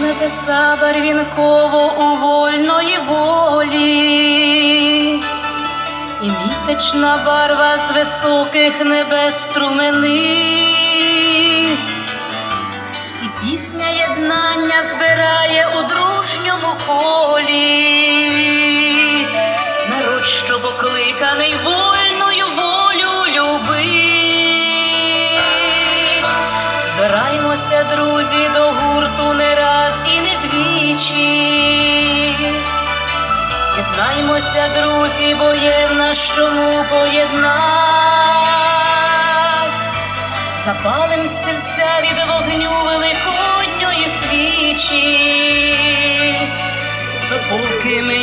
небеса барвінково у вольної волі, і місячна барва з високих небес струмени, і пісня єднання збирає у дружньому колі, Єднаймося, друзі, бо є в нас чому поєднать. Запалим серця від вогню великодньої свічі. Допоки ми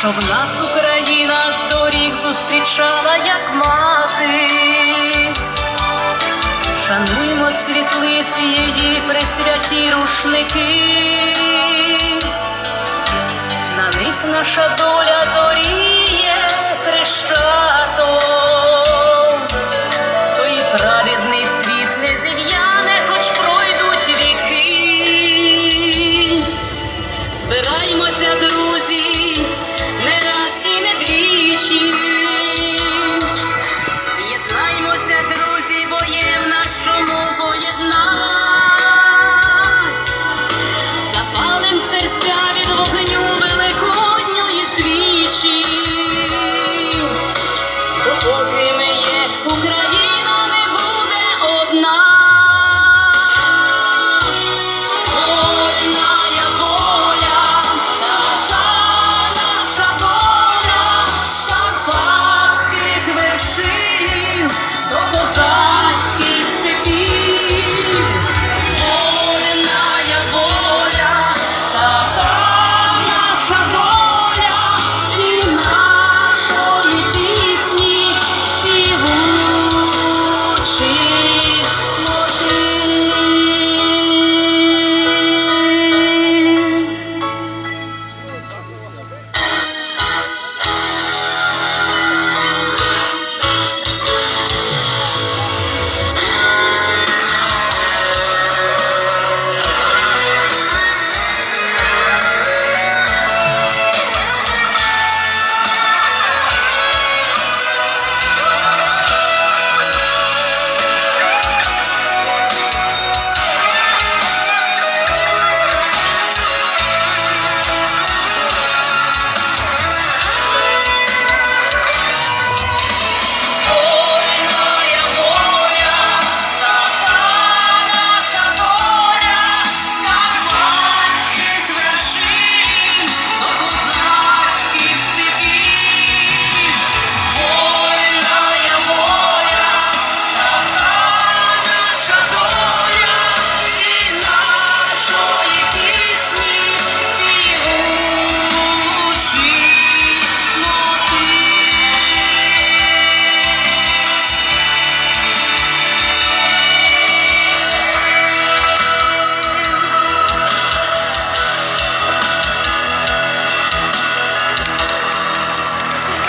Щоб нас Україна з доріг зустрічала, як мати. Шануймо світлиці її присвяті рушники. На них наша доля зоріє